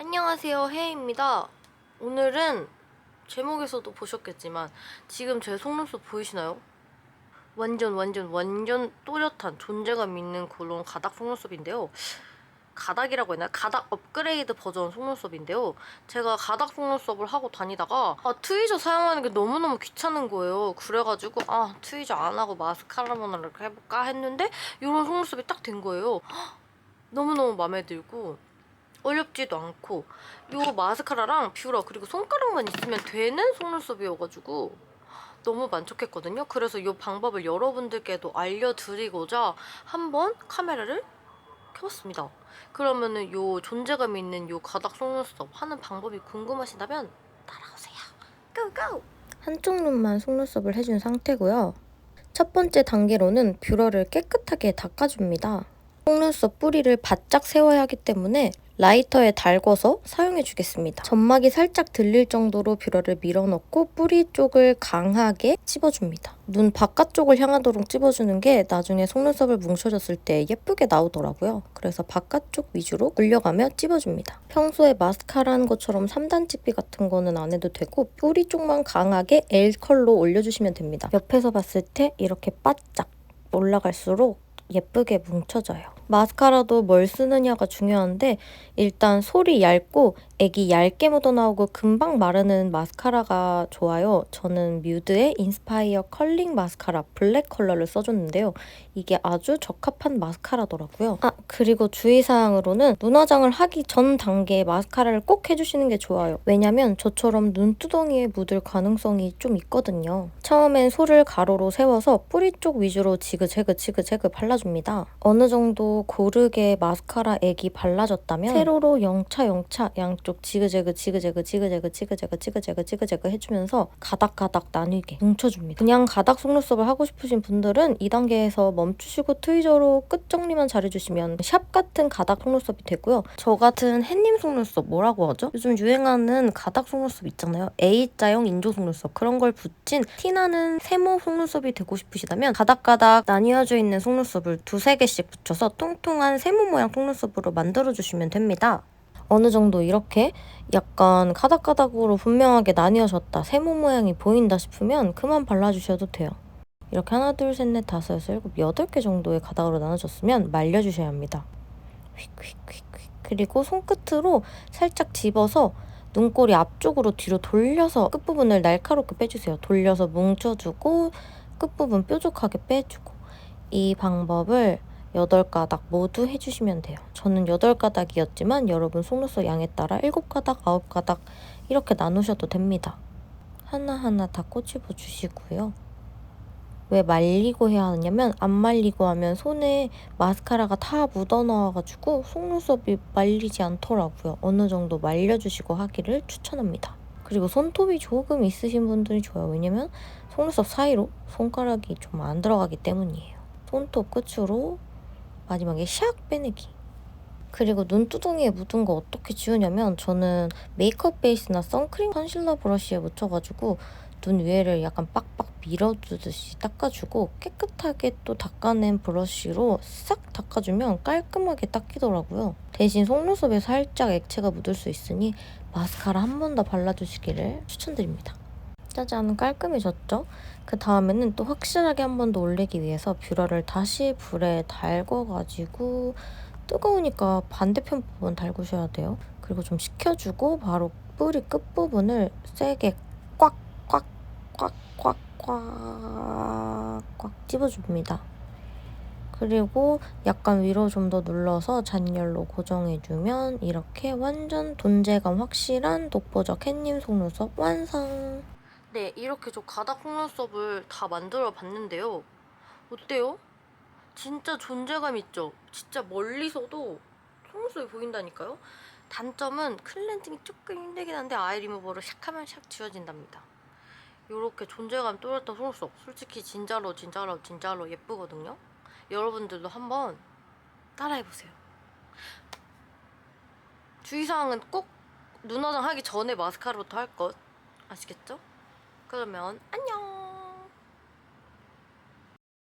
안녕하세요 혜입니다. 오늘은 제목에서도 보셨겠지만 지금 제 속눈썹 보이시나요? 완전 완전 완전 또렷한 존재감 있는 그런 가닥 속눈썹인데요. 가닥이라고 했나요? 가닥 업그레이드 버전 속눈썹인데요. 제가 가닥 속눈썹을 하고 다니다가 아 트위저 사용하는 게 너무너무 귀찮은 거예요. 그래가지고 아 트위저 안 하고 마스카라만 이렇게 해볼까 했는데 이런 속눈썹이 딱 된 거예요. 헉, 너무너무 마음에 들고 어렵지도 않고 요 마스카라랑 뷰러 그리고 손가락만 있으면 되는 속눈썹이어가지고 너무 만족했거든요. 그래서 이 방법을 여러분들께도 알려드리고자 한번 카메라를 켜봤습니다. 그러면은 요 존재감 있는 요 가닥 속눈썹 하는 방법이 궁금하시다면 따라오세요. 고고! 한쪽 눈만 속눈썹을 해준 상태고요. 첫 번째 단계로는 뷰러를 깨끗하게 닦아줍니다. 속눈썹 뿌리를 바짝 세워야 하기 때문에 라이터에 달궈서 사용해 주겠습니다. 점막이 살짝 들릴 정도로 뷰러를 밀어넣고 뿌리 쪽을 강하게 찝어줍니다. 눈 바깥쪽을 향하도록 찝어주는 게 나중에 속눈썹을 뭉쳐졌을 때 예쁘게 나오더라고요. 그래서 바깥쪽 위주로 올려가며 찝어줍니다. 평소에 마스카라 하는 것처럼 3단 찝기 같은 거는 안 해도 되고 뿌리 쪽만 강하게 L 컬로 올려주시면 됩니다. 옆에서 봤을 때 이렇게 바짝 올라갈수록 예쁘게 뭉쳐져요. 마스카라도 뭘 쓰느냐가 중요한데 일단 솔이 얇고 액이 얇게 묻어나오고 금방 마르는 마스카라가 좋아요. 저는 뮤드의 인스파이어 컬링 마스카라 블랙 컬러를 써줬는데요. 이게 아주 적합한 마스카라더라고요. 아 그리고 주의사항으로는 눈화장을 하기 전 단계에 마스카라를 꼭 해주시는 게 좋아요. 왜냐면 저처럼 눈두덩이에 묻을 가능성이 좀 있거든요. 처음엔 솔을 가로로 세워서 뿌리 쪽 위주로 지그재그 지그재그 발라줍니다. 어느 정도 고르게 마스카라 액이 발라졌다면 세로로 영차 영차 양쪽 지그재그 지그재그 지그재그 지그재그 지그재그 지그재그 해주면서 가닥가닥 나뉘게 뭉쳐줍니다. 그냥 가닥 속눈썹을 하고 싶으신 분들은 2단계에서 멈추시고 트위저로 끝 정리만 잘해주시면 샵 같은 가닥 속눈썹이 되고요. 저 같은 햇님 속눈썹 뭐라고 하죠? 요즘 유행하는 가닥 속눈썹 있잖아요. A자형 인조 속눈썹 그런 걸 붙인 티나는 세모 속눈썹이 되고 싶으시다면 가닥가닥 나뉘어져 있는 속눈썹을 두세 개씩 붙여서 통통한 세모 모양 속눈썹으로 만들어주시면 됩니다. 어느 정도 이렇게 약간 가닥가닥으로 분명하게 나뉘어졌다 세모 모양이 보인다 싶으면 그만 발라주셔도 돼요. 이렇게 하나 둘 셋 넷 다섯 여섯 일곱 여덟 개 정도의 가닥으로 나눠졌으면 말려주셔야 합니다. 휙휙휙휙 그리고 손끝으로 살짝 집어서 눈꼬리 앞쪽으로 뒤로 돌려서 끝부분을 날카롭게 빼주세요. 돌려서 뭉쳐주고 끝부분 뾰족하게 빼주고 이 방법을 8가닥 모두 해주시면 돼요. 저는 8가닥이었지만 여러분 속눈썹 양에 따라 7가닥, 9가닥 이렇게 나누셔도 됩니다. 하나하나 다 꼬집어 주시고요. 왜 말리고 해야 하냐면 안 말리고 하면 손에 마스카라가 다 묻어나와가지고 속눈썹이 말리지 않더라고요. 어느 정도 말려주시고 하기를 추천합니다. 그리고 손톱이 조금 있으신 분들이 좋아요. 왜냐면 속눈썹 사이로 손가락이 좀 안 들어가기 때문이에요. 손톱 끝으로 마지막에 샥 빼내기. 그리고 눈두덩이에 묻은 거 어떻게 지우냐면 저는 메이크업 베이스나 선크림 컨실러 브러쉬에 묻혀가지고 눈 위에를 약간 빡빡 밀어주듯이 닦아주고 깨끗하게 또 닦아낸 브러쉬로 싹 닦아주면 깔끔하게 닦이더라고요. 대신 속눈썹에 살짝 액체가 묻을 수 있으니 마스카라 한 번 더 발라주시기를 추천드립니다. 짜잔 깔끔해졌죠? 그 다음에는 또 확실하게 한 번 더 올리기 위해서 뷰러를 다시 불에 달궈가지고 뜨거우니까 반대편 부분 달구셔야 돼요. 그리고 좀 식혀주고 바로 뿌리 끝부분을 세게 꽉 꽉 꽉 꽉 꽉꽉 찝어줍니다. 그리고 약간 위로 좀 더 눌러서 잔열로 고정해주면 이렇게 완전 존재감 확실한 독보적 햇님 속눈썹 완성! 네, 이렇게 저 가닥 속눈썹을 다 만들어 봤는데요. 어때요? 진짜 존재감 있죠? 진짜 멀리서도 속눈썹이 보인다니까요? 단점은 클렌징이 조금 힘들긴 한데 아이 리무버로 샥 하면 샥 지워진답니다. 이렇게 존재감 또렷한 속눈썹 솔직히 진짜로 진짜로 진짜로 예쁘거든요? 여러분들도 한번 따라해보세요. 주의사항은 꼭 눈화장 하기 전에 마스카라부터 할 것. 아시겠죠? 그러면 안녕!